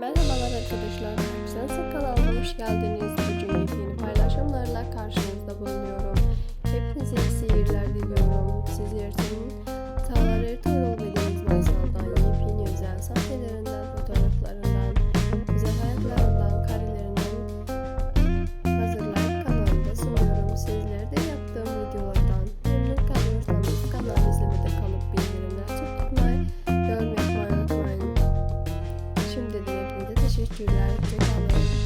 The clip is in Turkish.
Merhabalar arkadaşlar. Sense kanalıma hoş geldiniz. Bugün yepyeni paylaşımlarla karşınızda bulunuyorum. Hepinize iyi seyirler diliyorum. Sizler için teşekkürler.